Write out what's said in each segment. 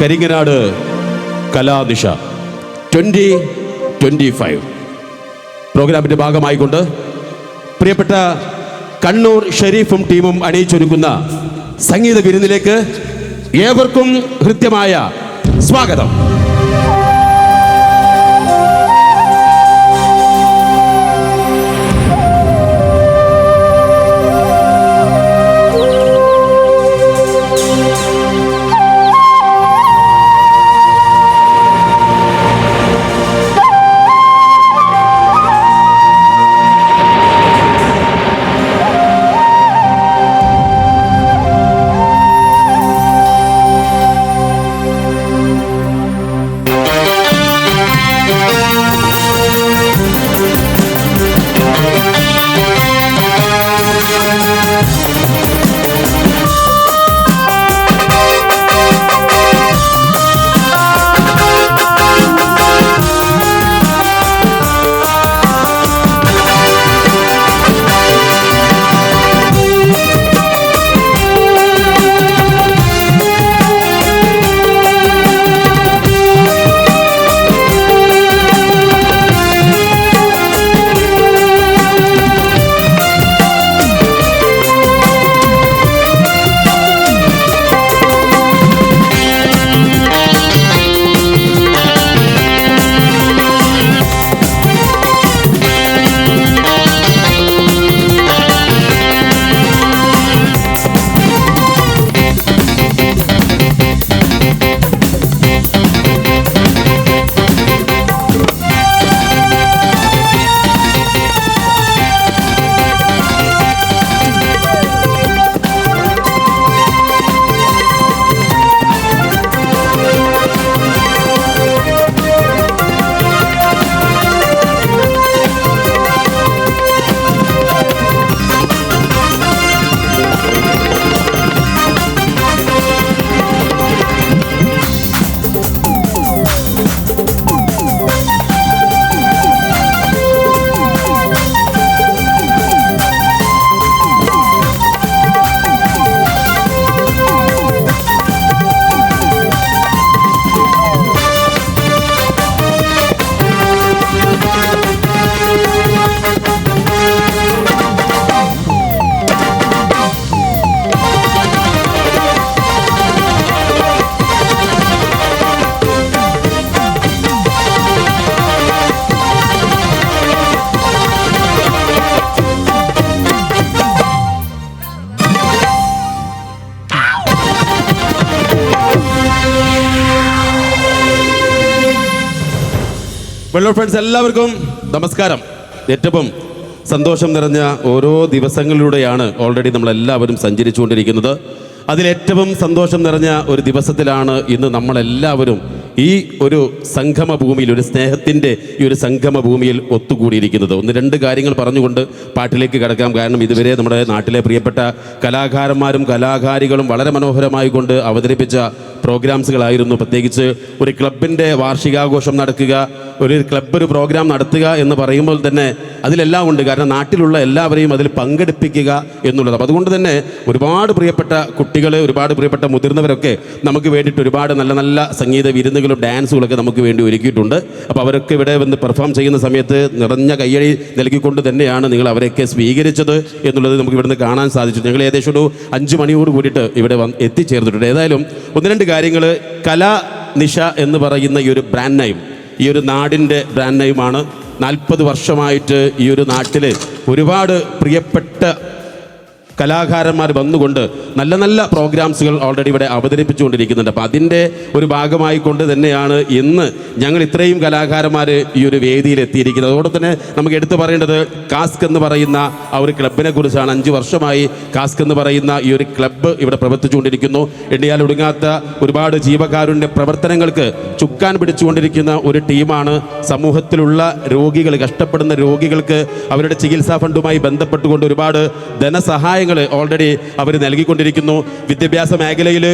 Karinganad Kaladisha. Twenty twenty five പ്രോഗ്രാമിന്റെ ഭാഗമായിക്കൊണ്ട് പ്രിയപ്പെട്ട കണ്ണൂർ ഷെരീഫും ടീമും അണിയിച്ചൊരുക്കുന്ന സംഗീത വിരുന്നിലേക്ക് ഏവർക്കും ഹൃദ്യമായ സ്വാഗതം. വെള്ളൂർ ഫ്രണ്ട്സ് എല്ലാവർക്കും നമസ്കാരം. ഏറ്റവും സന്തോഷം നിറഞ്ഞ ഓരോ ദിവസങ്ങളിലൂടെയാണ് ഓൾറെഡി നമ്മളെല്ലാവരും സഞ്ചരിച്ചുകൊണ്ടിരിക്കുന്നത്. അതിലേറ്റവും സന്തോഷം നിറഞ്ഞ ഒരു ദിവസത്തിലാണ് ഇന്ന് നമ്മളെല്ലാവരും ഈ ഒരു സംഗമ ഭൂമിയിൽ ഒരു സ്നേഹത്തിന്റെ ഈ ഒരു സംഗമ ഭൂമിയിൽ ഒത്തുകൂടിയിരിക്കുന്നത്. ഒന്ന് രണ്ട് കാര്യങ്ങൾ പറഞ്ഞുകൊണ്ട് പാട്ടിലേക്ക് കിടക്കാം. കാരണം ഇതുവരെ നമ്മുടെ നാട്ടിലെ പ്രിയപ്പെട്ട കലാകാരന്മാരും കലാകാരികളും വളരെ മനോഹരമായി കൊണ്ട് അവതരിപ്പിച്ച പ്രോഗ്രാംസുകളായിരുന്നു. പ്രത്യേകിച്ച് ഒരു ക്ലബിന്റെ വാർഷികാഘോഷം നടക്കുക ഒരു ക്ലബ്ബ് ഒരു പ്രോഗ്രാം നടത്തുക എന്ന് പറയുമ്പോൾ തന്നെ അതിലെല്ലാം ഉണ്ട്. കാരണം നാട്ടിലുള്ള എല്ലാവരെയും അതിൽ പങ്കെടുപ്പിക്കുക എന്നുള്ളത്. അതുകൊണ്ട് തന്നെ ഒരുപാട് പ്രിയപ്പെട്ട കുട്ടികൾ ഒരുപാട് പ്രിയപ്പെട്ട മുതിർന്നവരൊക്കെ നമുക്ക് വേണ്ടിയിട്ട് ഒരുപാട് നല്ല നല്ല സംഗീത വിരുന്നുകളും ഡാൻസുകളൊക്കെ നമുക്ക് വേണ്ടി ഒരുക്കിയിട്ടുണ്ട്. അപ്പോൾ അവരൊക്കെ ഇവിടെ വന്ന് പെർഫോം ചെയ്യുന്ന സമയത്ത് നിറഞ്ഞ കയ്യടി നൽകിക്കൊണ്ട് തന്നെയാണ് നിങ്ങൾ അവരെയൊക്കെ സ്വീകരിച്ചത് എന്നുള്ളത് നമുക്ക് ഇവിടുന്ന് കാണാൻ സാധിച്ചു. ഞങ്ങൾ ഏകദേശം ഒരു അഞ്ച് മണിയോട് കൂടിയിട്ട് ഇവിടെ വന്ന് എത്തിച്ചേർന്നിട്ടുണ്ട്. ഏതായാലും ഒന്ന് രണ്ട് കാര്യങ്ങൾ. കലാ നിഷ എന്ന് പറയുന്ന ഈ ഒരു ബ്രാൻഡ് നെയിം ഈ ഒരു നാടിന്റെ ബ്രാൻഡ് നെയിമാണ് നാൽപ്പത് വർഷമായിട്ട് ഈ ഒരു നാട്ടിൽ ഒരുപാട് പ്രിയപ്പെട്ട കലാകാരന്മാർ വന്നുകൊണ്ട് നല്ല നല്ല പ്രോഗ്രാംസുകൾ ഓൾറെഡി ഇവിടെ അവതരിപ്പിച്ചുകൊണ്ടിരിക്കുന്നുണ്ട്. അപ്പോൾ അതിന്റെ ഒരു ഭാഗമായി കൊണ്ട് തന്നെയാണ് ഇന്ന് ഞങ്ങൾ ഇത്രയും കലാകാരന്മാർ ഈ ഒരു വേദിയിൽ എത്തിയിരിക്കുന്നത്. അതോടെ തന്നെ നമുക്ക് എടുത്തു പറയേണ്ടത് കാസ്ക് എന്ന് പറയുന്ന ആ ഒരു ക്ലബിനെ കുറിച്ചാണ്. അഞ്ച് വർഷമായി കാസ്ക് എന്ന് പറയുന്ന ഈ ഒരു ക്ലബ്ബ് ഇവിടെ പ്രവർത്തിച്ചുകൊണ്ടിരിക്കുന്നു. എണ്ണിയാൽ ഒടുങ്ങാത്ത ഒരുപാട് ജീവകാരുണ്യ പ്രവർത്തനങ്ങൾക്ക് ചുക്കാൻ പിടിച്ചുകൊണ്ടിരിക്കുന്ന ഒരു ടീമാണ്. സമൂഹത്തിലുള്ള രോഗികൾ കഷ്ടപ്പെടുന്ന രോഗികൾക്ക് അവരുടെ ചികിത്സാ ഫണ്ടുമായി ബന്ധപ്പെട്ടുകൊണ്ട് ഒരുപാട് ധനസഹായങ്ങൾ ഓൾറെഡി അവർ നൽകിക്കൊണ്ടിരിക്കുന്നു. വിദ്യാഭ്യാസ മേഖലയിൽ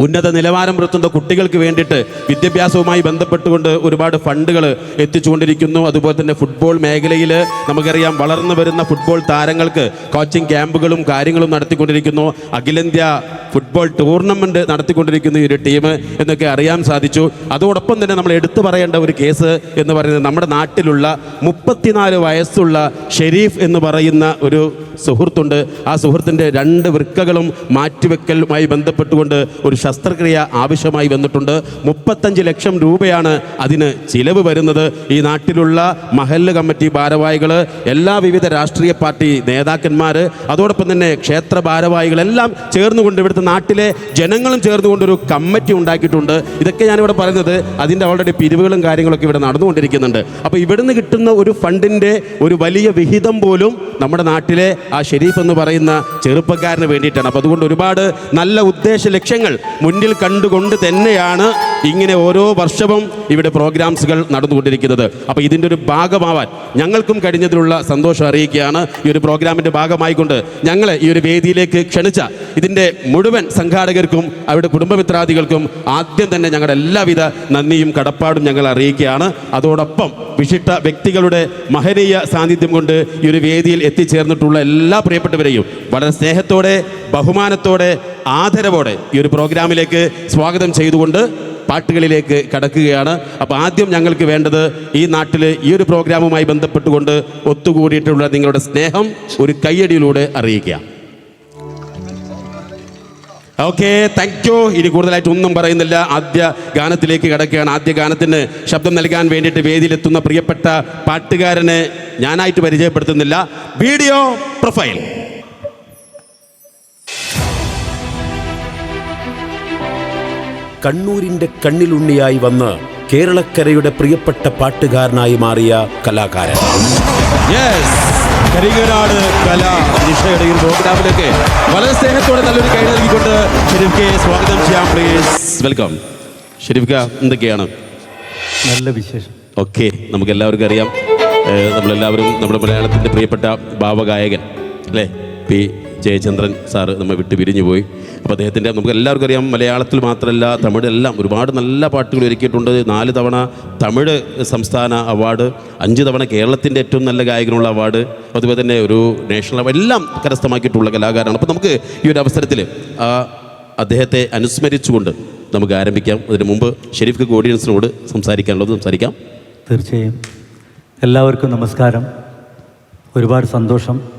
ഉന്നത നിലവാരം പുലർത്തുന്ന കുട്ടികൾക്ക് വേണ്ടിയിട്ട് വിദ്യാഭ്യാസവുമായി ബന്ധപ്പെട്ടുകൊണ്ട് ഒരുപാട് ഫണ്ടുകൾ എത്തിച്ചുകൊണ്ടിരിക്കുന്നു. അതുപോലെ തന്നെ ഫുട്ബോൾ മേഖലയിൽ നമുക്കറിയാം വളർന്നു വരുന്ന ഫുട്ബോൾ താരങ്ങൾക്ക് കോച്ചിങ് ക്യാമ്പുകളും കാര്യങ്ങളും നടത്തിക്കൊണ്ടിരിക്കുന്നു. അഖിലേന്ത്യാ ഫുട്ബോൾ ടൂർണമെന്റ് നടത്തിക്കൊണ്ടിരിക്കുന്ന ഈ ഒരു ടീം എന്നൊക്കെ അറിയാൻ സാധിച്ചു. അതോടൊപ്പം തന്നെ നമ്മൾ എടുത്തു പറയേണ്ട ഒരു കേസ് എന്ന് പറയുന്നത് നമ്മുടെ നാട്ടിലുള്ള മുപ്പത്തിനാല് വയസ്സുള്ള ഷെരീഫ് എന്ന് പറയുന്ന ഒരു സുഹൃത്തുണ്ട്. ആ സുഹൃത്തിന്റെ രണ്ട് വൃക്കകളും മാറ്റിവെക്കലുമായി ബന്ധപ്പെട്ടുകൊണ്ട് ഒരു ശസ്ത്രക്രിയ ആവശ്യമായി വന്നിട്ടുണ്ട്. മുപ്പത്തഞ്ച് ലക്ഷം രൂപയാണ് അതിന് ചിലവ് വരുന്നത്. ഈ നാട്ടിലുള്ള മഹല്ല് കമ്മിറ്റി ഭാരവാഹികൾ എല്ലാ വിവിധ രാഷ്ട്രീയ പാർട്ടി നേതാക്കന്മാർ അതോടൊപ്പം തന്നെ ക്ഷേത്ര ഭാരവാഹികളെല്ലാം ചേർന്നുകൊണ്ട് ഇവിടുത്തെ നാട്ടിലെ ജനങ്ങളും ചേർന്നുകൊണ്ടൊരു കമ്മിറ്റി ഉണ്ടാക്കിയിട്ടുണ്ട്. ഇതൊക്കെ ഞാനിവിടെ പറയുന്നത് അതിന്റെ ഓൾറെഡി പിരിവുകളും കാര്യങ്ങളൊക്കെ ഇവിടെ നടന്നുകൊണ്ടിരിക്കുന്നുണ്ട്. അപ്പോൾ ഇവിടുന്ന് കിട്ടുന്ന ഒരു ഫണ്ടിന്റെ ഒരു വലിയ വിഹിതം പോലും നമ്മുടെ നാട്ടിലെ ആ ഷെരീഫ് എന്ന് പറയുന്ന ചെറുപ്പക്കാരന് വേണ്ടിയിട്ടാണ്. അപ്പോൾ അതുകൊണ്ട് ഒരുപാട് നല്ല ഉദ്ദേശ ലക്ഷ്യങ്ങൾ മുന്നിൽ കണ്ടുകൊണ്ട് തന്നെയാണ് ഇങ്ങനെ ഓരോ വർഷവും ഇവിടെ പ്രോഗ്രാംസുകൾ നടന്നുകൊണ്ടിരിക്കുന്നത്. അപ്പോൾ ഇതിന്റെ ഒരു ഭാഗമാവാൻ ഞങ്ങൾക്കും കഴിഞ്ഞതിലുള്ള സന്തോഷം അറിയിക്കുകയാണ് ഈ ഒരു പ്രോഗ്രാമിന്റെ ഭാഗമായിക്കൊണ്ട് ഞങ്ങളെ ഈ ഒരു വേദിയിലേക്ക് ക്ഷണിച്ച ഇതിന്റെ മുഴുവൻ സംഘാടകർക്കും അവരുടെ കുടുംബമിത്രാദികൾക്കും ആദ്യം തന്നെ ഞങ്ങളുടെ എല്ലാവിധ നന്ദിയും കടപ്പാടും ഞങ്ങൾ അറിയിക്കുകയാണ്. അതോടൊപ്പം വിശിഷ്ട വ്യക്തികളുടെ മഹനീയ സാന്നിധ്യം കൊണ്ട് ഈ ഒരു വേദിയിൽ എത്തിച്ചേർന്നിട്ടുള്ള എല്ലാ പ്രിയപ്പെട്ടവരെയും വളരെ സ്നേഹത്തോടെ ബഹുമാനത്തോടെ ആദരവോടെ ഈ ഒരു പ്രോഗ്രാമിലേക്ക് സ്വാഗതം ചെയ്തുകൊണ്ട് പാട്ടുകളിലേക്ക് കടക്കുകയാണ്. അപ്പോൾ ആദ്യം ഞങ്ങൾക്ക് വേണ്ടത് ഈ നാട്ടിൽ ഈ ഒരു പ്രോഗ്രാമുമായി ബന്ധപ്പെട്ടുകൊണ്ട് ഒത്തുകൂടിയിട്ടുള്ള നിങ്ങളുടെ സ്നേഹം ഒരു കയ്യടിയിലൂടെ അറിയിക്കുക ഓക്കെ താങ്ക് യു ഇനി കൂടുതലായിട്ട് ഒന്നും പറയുന്നില്ല. ആദ്യ ഗാനത്തിലേക്ക് കിടക്കുകയാണ്. ആദ്യ ഗാനത്തിന് ശബ്ദം നൽകാൻ വേണ്ടിയിട്ട് വേദിയിലെത്തുന്ന പ്രിയപ്പെട്ട പാട്ടുകാരനെ ഞാനായിട്ട് പരിചയപ്പെടുത്തുന്നില്ല. വീഡിയോ പ്രൊഫൈൽ കണ്ണൂരിന്റെ കണ്ണിലുണ്ണിയായി വന്ന് കേരളക്കരയുടെ പ്രിയപ്പെട്ട പാട്ടുകാരനായി മാറിയ കലാകാരൻ. യെസ് കരിങ്ങനാട് കല നിഷയുടെ ഈ പ്രോഗ്രാമിലേക്ക് വളരെ സ്നേഹത്തോടെ നല്ലൊരു കൈ നൽകിക്കൊണ്ട് സ്വാഗതം ചെയ്യാം പ്ലീസ് വെൽക്കം ഷെരീഫ്ക എന്തൊക്കെയാണ്? നല്ല വിശേഷം. ഓക്കെ നമുക്ക് എല്ലാവർക്കും അറിയാം നമ്മളെല്ലാവരും നമ്മുടെ മലയാളത്തിന്റെ പ്രിയപ്പെട്ട ഭാവഗായകൻ അല്ലേ? പി ജയചന്ദ്രൻ സാറ് നമ്മൾ വിട്ട് പിരിഞ്ഞു പോയി. അപ്പോൾ അദ്ദേഹത്തിന്റെ നമുക്ക് എല്ലാവർക്കും അറിയാം മലയാളത്തിൽ മാത്രമല്ല തമിഴെല്ലാം ഒരുപാട് നല്ല പാട്ടുകൾ ഒരുക്കിയിട്ടുണ്ട്. നാല് തവണ തമിഴ് സംസ്ഥാന അവാർഡ് അഞ്ച് തവണ കേരളത്തിന്റെ ഏറ്റവും നല്ല ഗായകനുള്ള അവാർഡ് അതുപോലെ തന്നെ ഒരു നാഷണൽ അവാർഡ് എല്ലാം കരസ്ഥമാക്കിയിട്ടുള്ള കലാകാരനാണ്. അപ്പോൾ നമുക്ക് ഈ ഒരു അവസരത്തിൽ അദ്ദേഹത്തെ അനുസ്മരിച്ചുകൊണ്ട് നമുക്ക് ആരംഭിക്കാം. അതിന് മുമ്പ് ഷെരീഫ് ഓഡിയൻസിനോട് സംസാരിക്കാനുള്ളത് സംസാരിക്കാം. തീർച്ചയായും. എല്ലാവർക്കും നമസ്കാരം. ഒരുപാട് സന്തോഷം.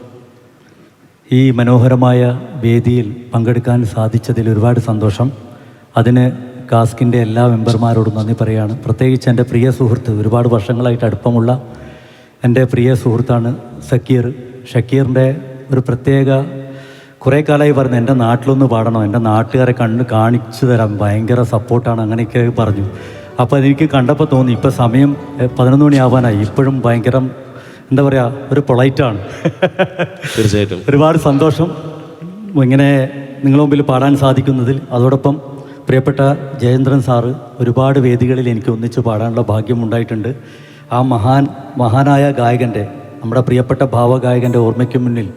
ഈ മനോഹരമായ വേദിയിൽ പങ്കെടുക്കാൻ സാധിച്ചതിൽ ഒരുപാട് സന്തോഷം. അതിന് കാസ്കിന്റെ എല്ലാ മെമ്പർമാരോടും നന്ദി പറയുകയാണ് പ്രത്യേകിച്ച് എന്റെ പ്രിയ സുഹൃത്ത് ഒരുപാട് വർഷങ്ങളായിട്ട് അടുപ്പമുള്ള എന്റെ പ്രിയ സുഹൃത്താണ് സക്കീർ. ഷക്കീറിന്റെ ഒരു പ്രത്യേക കുറേ കാലമായി പറഞ്ഞു എന്റെ നാട്ടിലൊന്ന് പാടണം എന്റെ നാട്ടുകാരെ കണ്ട് കാണിച്ചു തരാം ഭയങ്കര സപ്പോർട്ടാണ് അങ്ങനെയൊക്കെ പറഞ്ഞു. അപ്പോൾ അതെനിക്ക് കണ്ടപ്പോൾ തോന്നി ഇപ്പോൾ സമയം പതിനൊന്ന് മണിയാവാനായി. ഇപ്പോഴും ഭയങ്കര എന്താ പറയുക ഒരു പൊളൈറ്റാണ് തീർച്ചയായിട്ടും. ഒരുപാട് സന്തോഷം. ഇങ്ങനെ നിങ്ങളുടെ മുമ്പിൽ പാടാൻ സാധിക്കുന്നതിൽ. അതോടൊപ്പം പ്രിയപ്പെട്ട ജയേന്ദ്രൻ സാറ് ഒരുപാട് വേദികളിൽ എനിക്ക് ഒന്നിച്ച് പാടാനുള്ള ഭാഗ്യം ഉണ്ടായിട്ടുണ്ട്. ആ മഹാൻ മഹാനായ ഗായകന്റെ നമ്മുടെ പ്രിയപ്പെട്ട ഭാവഗായകന്റെ ഓർമ്മയ്ക്ക് മുന്നിൽ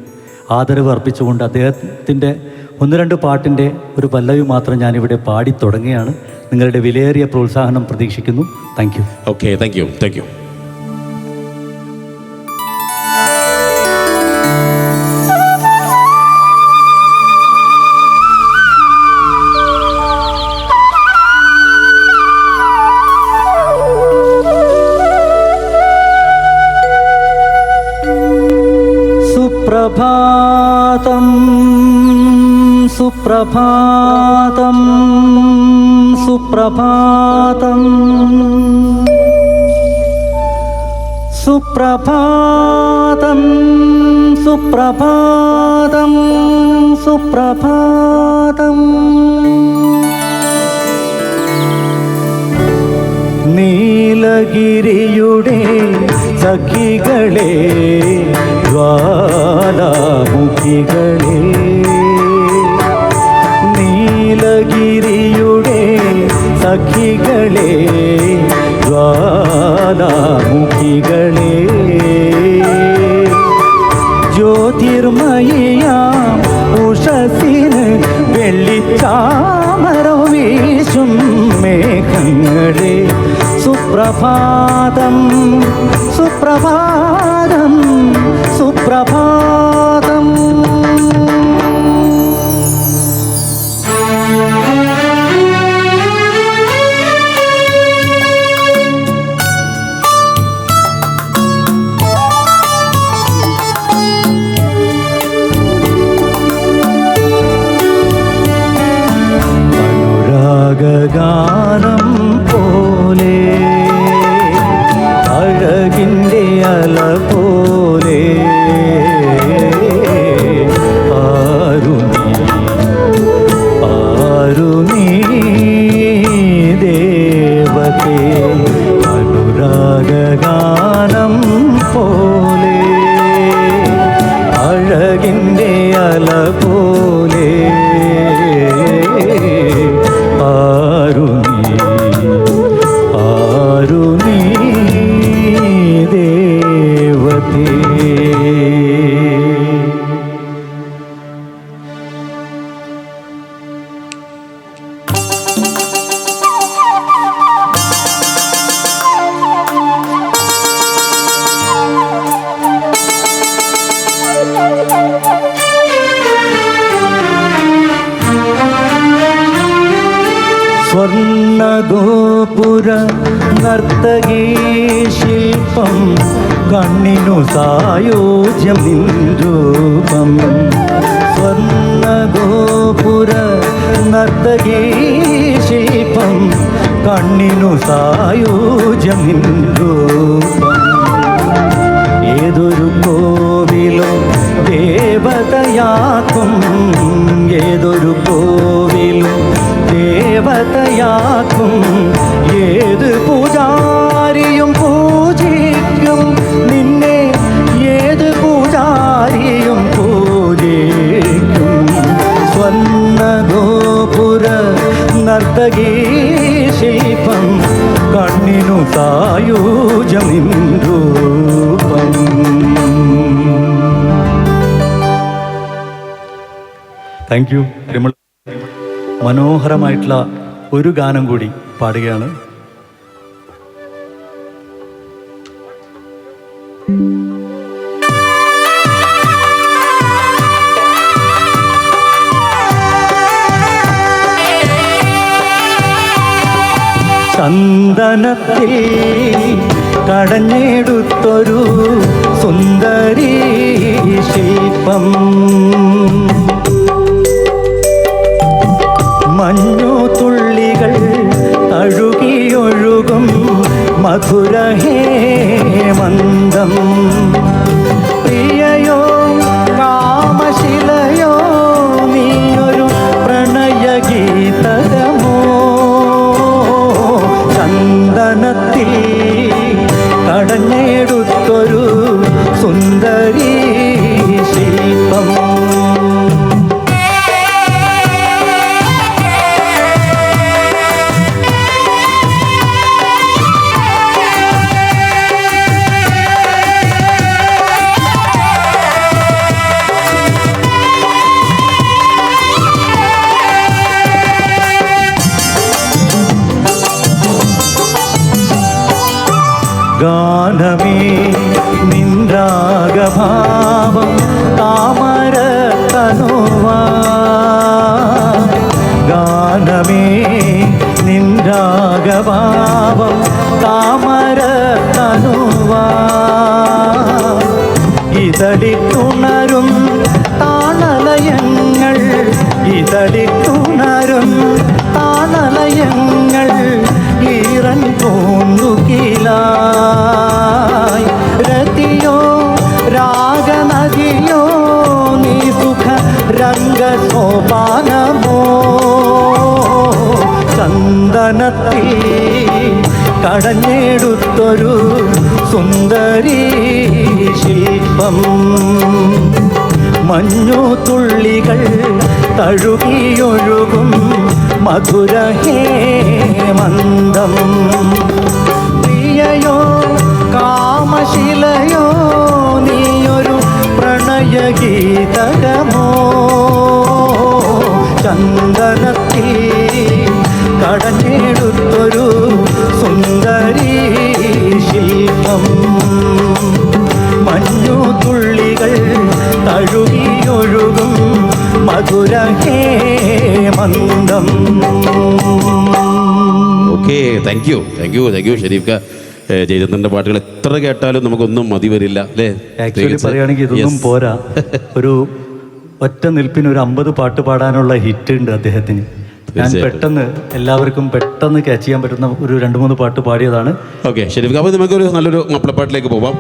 ആദരവ് അർപ്പിച്ചുകൊണ്ട് അദ്ദേഹത്തിന്റെ ഒന്ന് രണ്ട് പാട്ടിന്റെ ഒരു പല്ലവി മാത്രം ഞാനിവിടെ പാടി തുടങ്ങുകയാണ്. നിങ്ങളുടെ വിലയേറിയ പ്രോത്സാഹനം പ്രതീക്ഷിക്കുന്നു. Thank you. Okay thank you thank you സുപ്രഭാതം സുപ്രഭാതം സുപ്രഭാതം. സുപ്രഭാതം സുപ്രഭാതം സുപ്രഭാതം. നീലഗിരിയുടെ സഖികളെ വഴികളിൽ നീലഗിരിയുടെ സഖികളെ ദ്വാദാമുഖികളെ ജ്യോതിർമയാം ഉഷസിന് വെള്ളിച്ചാമരവീശും മേഘങ്ങളെ. സുപ്രഭാതം സുപ്രഭാതം സുപ്രഭാ കണ്ണിനു സായോജ്യം നിരൂപം സ്വർണഗോപുര നർത്തകീ ശില്പം കണ്ണിനു സായോജ്യം നിരൂപം ഏതൊരു കോവിലോ ദേവതയാക്കും. ഏതൊരു കോവിലും ദേവതയാക്കും. ഏത് രൂപം താങ്ക് യു മനോഹരമായിട്ടുള്ള ഒരു ഗാനം കൂടി പാടുകയാണ്. ചന്ദനത്തിൽ കടഞ്ഞെടുത്തൊരു സുന്ദരി ശില്പം. മഞ്ഞു തുള്ളികൾ അഴുകിയൊഴുകും മധുരഹേ മന്ദം പ്രിയയോ കാമശിലയോ കടഞ്ഞെടുത്തൊരു സുന്ദരി ഗാനമേ നിന്ദ്രാഗഭാവം താമര തനുവാ ഗാനമേ നിന്ദ്രാഗഭാവം താമര തനുവാ ഇതളിത്തുണരും താണലയങ്ങൾ ഇതളിത്തുണരും ചന്ദനത്തിൽ കടഞ്ഞെടുത്തൊരു സുന്ദരി ശില്പം. മഞ്ഞു തുള്ളികൾ തഴുകിയൊഴുകും മധുരഹേമന്തം പ്രിയയോ കാമശിലയോ നീയൊരു പ്രണയഗീതകമോ? ചന്ദനത്തിൽ കടഞ്ഞെടുത്തൊരു സുന്ദരി ശില്പം. മഞ്ഞു തുള്ളികൾ തഴുകിയൊഴുകും മധുര മന്ദം okay thank you thank you thank you Sharif ജയചന്ദ്രന്റെ പാട്ടുകൾ എത്ര കേട്ടാലും നമുക്കൊന്നും മതി വരില്ല അല്ലേ? ആക്ച്വലി പറയുകയാണെങ്കിൽ ഇതൊന്നും പോരാ. ഒരു ഒറ്റ നിൽപ്പിന് ഒരു അമ്പത് പാട്ട് പാടാനുള്ള ഹിറ്റ് ഉണ്ട് അദ്ദേഹത്തിന്. ഞാൻ. പെട്ടെന്ന് എല്ലാവർക്കും പെട്ടെന്ന് ക്യാച്ച് ചെയ്യാൻ പറ്റുന്ന ഒരു രണ്ട് മൂന്ന് പാട്ട് പാടിയതാണ് ഓക്കെ ശരി അപ്പോൾ നമുക്കൊരു നല്ലൊരു മാപ്പിളപ്പാട്ടിലേക്ക് പോവാം